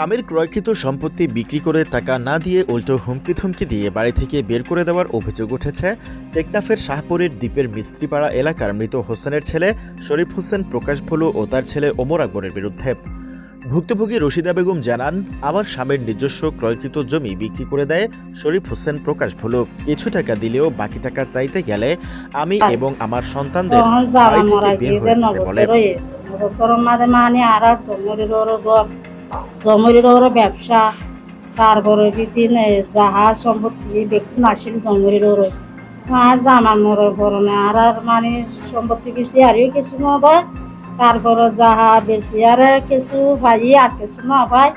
স্বামীর ক্রয়কৃত সম্পত্তি বিক্রি করে টাকা না দিয়ে উল্টো হুমকি থুমকি দিয়ে বাড়ি থেকে বের করে দেওয়ার অভিযোগ উঠেছে। টেকনাফের শাহপুরের দ্বীপের মিস্ত্রিপাড়া এলাকার মৃত হোসেনের ছেলে শরীফ হোসেন প্রকাশ ভুলু ও তার ছেলে ওমর আকবরের বিরুদ্ধে। ভুক্তভোগী রশিদা বেগম জানান আমার স্বামীর নিজস্ব ক্রয়কৃত জমি বিক্রি করে দেয় শরীফ হোসেন প্রকাশ ভুলু। কিছু টাকা দিলেও বাকি টাকা চাইতে গেলে আমি এবং আমার সন্তানদের বাড়ি থেকে বের হয়ে যেতে বলে। আর জমরির ব্যবসা তারপরে বিদিন জাহাজ সম্পত্তি বেকুন আসিল জমরির আর জামান মরে ভরণে আর আর মানে সম্পত্তি বেশি আরও কিছু ন দেয় তারপরে যাহা বেশি, আর কিছু ভাই আর কিছু না ভাই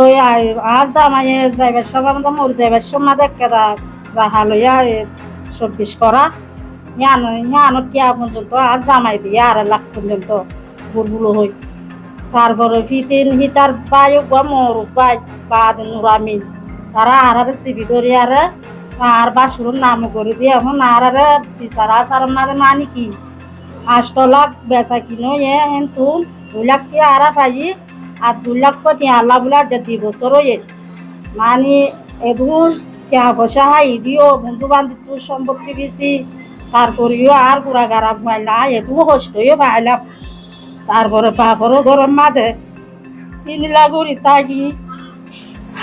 ওই আজ জামাই যাইবার সময় আমাদের মোর যাইবার সময় দেখে যাহা লইয়া চব্বিশ করা। ইয়ানো ইয়ানো কিয়া পর্যন্ত আর জামাই দিয়ে আর লাখ পর্যন্ত বুলবুলো হই। তারপরে ফিতিন হিতার বায়ু বা মর বাই বাদ নুরামিন তারা আর আর সিবি করি আর আর বাসুর নাম করে দিয়ে এখন আর আর বিচার আসার মাঝে মানি কি? আষ্ট লাখ বেচা কিনো এ হেন তুন, দুই লাখ টিয়া আর পাই আর দুই লাখ কোটি আল্লাহ বলে যে দুই বছর এ। মানে এগুলো টাকা পয়সা হাই দিও বন্ধু বান্ধব সম্পত্তি বেশি, তারপরেও আর গুড়া গাড়া পাইলা এটুকু কষ্টই পাইলাম। তারপরে বাপরও গরম মাঝে তিনলা গুড়ি থাকি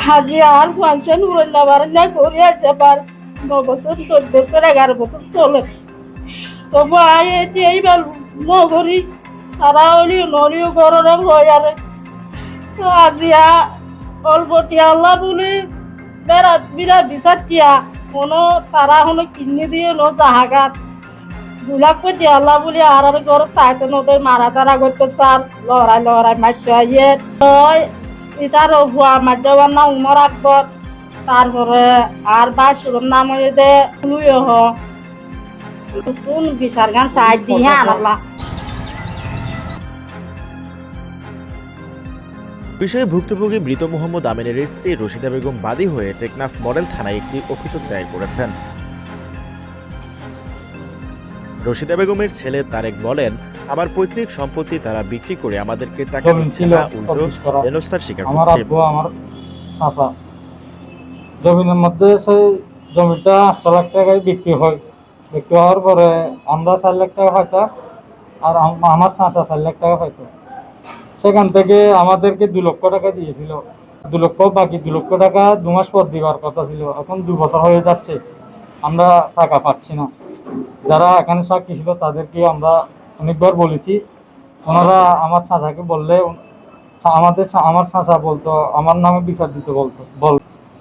হাজি আর ফাংশন উড়ে না পারে না, করি আছে পার ন বছর, দশ বছর, এগারো বছর চলে। তবু আয় এটি এইবার নগরী তারা হলিও নলিও গরম হয়ে আরে। আজিয়া অল্প টিয়া আল্লাহ বলে বেড়া বিরা বিচার টিয়া, কোনো তারা হলো কিনে দিয়ে ন, জাহাগাত। দুলাখ কোটি আল্লাহ বলি আর আর ঘর তাইতে নদী মারা তারা করতে চার লড়াই লড়াই মারতে আইয়ে। তই ইটার হুয়া না উমর আকবর। তারপরে আর বাসুর নাম হয়ে দে হ। কোন বিচার গান সাইড দিয়ে আনাল্লা বিষয়ে ভুক্তভোগী মৃত মোহাম্মদ আমিনের স্ত্রী রশিদা বেগম বাদী হয়ে টেকনাফ মডেল থানায় একটি অভিযোগ দায়ের করেছেন। রশিদা বেগমের ছেলে তারেক বলেন আমার পৈতৃক সম্পত্তি তারা বিক্রি করে আমাদেরকে টাকা দিচ্ছে না উল্টো। হেনস্থার শিকার আমার করছে। আমার চাচা। জমিনের মধ্যে সেই জমিটা আটশো লাখ টাকায় বিক্রি হয়। বিক্রি হওয়ার পরে আমরা চার লাখ টাকা পাইতাম আর আমার চাচা চার লাখ টাকা পাইতো। সেখান থেকে আমাদেরকে দু লক্ষ টাকা দিয়েছিল। দু লক্ষ বাকি দু লক্ষ টাকা দু মাস পর দিবার কথা ছিল। এখন দু বছর হয়ে যাচ্ছে। আমরা টাকা পাচ্ছি না। যারা এখানে সাক্ষী ছিল তাদেরকে আমরা অনেকবার বলেছি। ওনারা আমার চাচাকে বললে, আমাদের আমার চাচা বলতো, আমার নামে বিচার দিতে বলতো, বল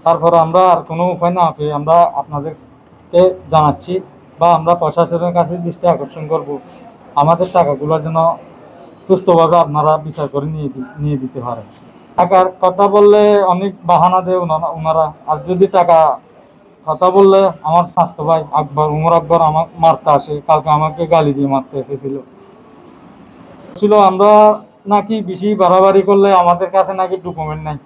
তারপর আমরা আর কোনো উপায় না পেয়ে আমরা আপনাদেরকে জানাচ্ছি বা আমরা প্রশাসনের কাছে দৃষ্টি আকর্ষণ করব। আমাদের টাকাগুলো যেন সুস্থভাবে আপনারা বিচার করে নিয়ে নিয়ে দিতে পারেন। টাকার কথা বললে অনেক বাহানা দেয় ওনারা ওনারা। আর যদি টাকা কথা বললে আমার স্বাস্থ্য ভাই আকবর উমর আকবর আমার মারতে আসে কালকে আমাকে গালি দিয়ে মারতে এসেছিল। ছিল আমরা নাকি বেশি বাড়াবাড়ি করলে আমাদের কাছে নাকি ডকুমেন্ট নাই।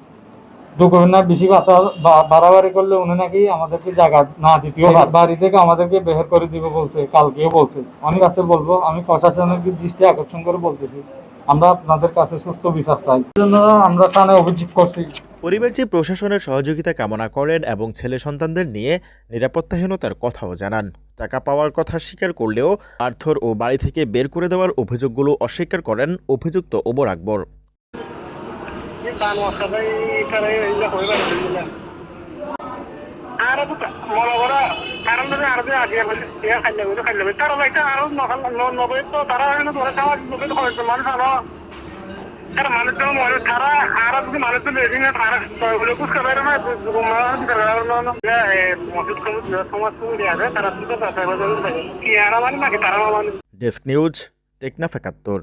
ডকুমেন্ট না বেশি বা- বাড়াবাড়ি করলে উনি নাকি আমাদেরকে জায়গা না পারে। বাড়ি থেকে আমাদেরকে বের করে দিবে বলছে কালকেও বলছে। অনেক কাছে বলব আমি প্রশাসনের দৃষ্টি আকর্ষণ করে বলতেছি। আমরা আপনাদের কাছে সুস্থ বিচার চাই। আমরা থানে অভিযোগ করছি। পরিবারটি প্রশাসনের সহযোগিতা কামনা করেন এবং ছেলে সন্তানদের নিয়ে নিরাপত্তাহীনতার কথাও জানান। টাকা পাওয়ার কথা স্বীকার করলেও মারধর ও বাড়ি থেকে বের করে দেওয়ার অভিযোগগুলো অস্বীকার করেন অভিযুক্ত ওবর আকবর। আর নবে তো তারা ধরে খাওয়া নবে হয়তো মানুষ আরও তারা মানুষ তো মনে তারা আর যদি মানুষ তো লেগে না তারা বলে কুছ করে না ডেস্ক নিউজ টেকনাফ একাত্তর।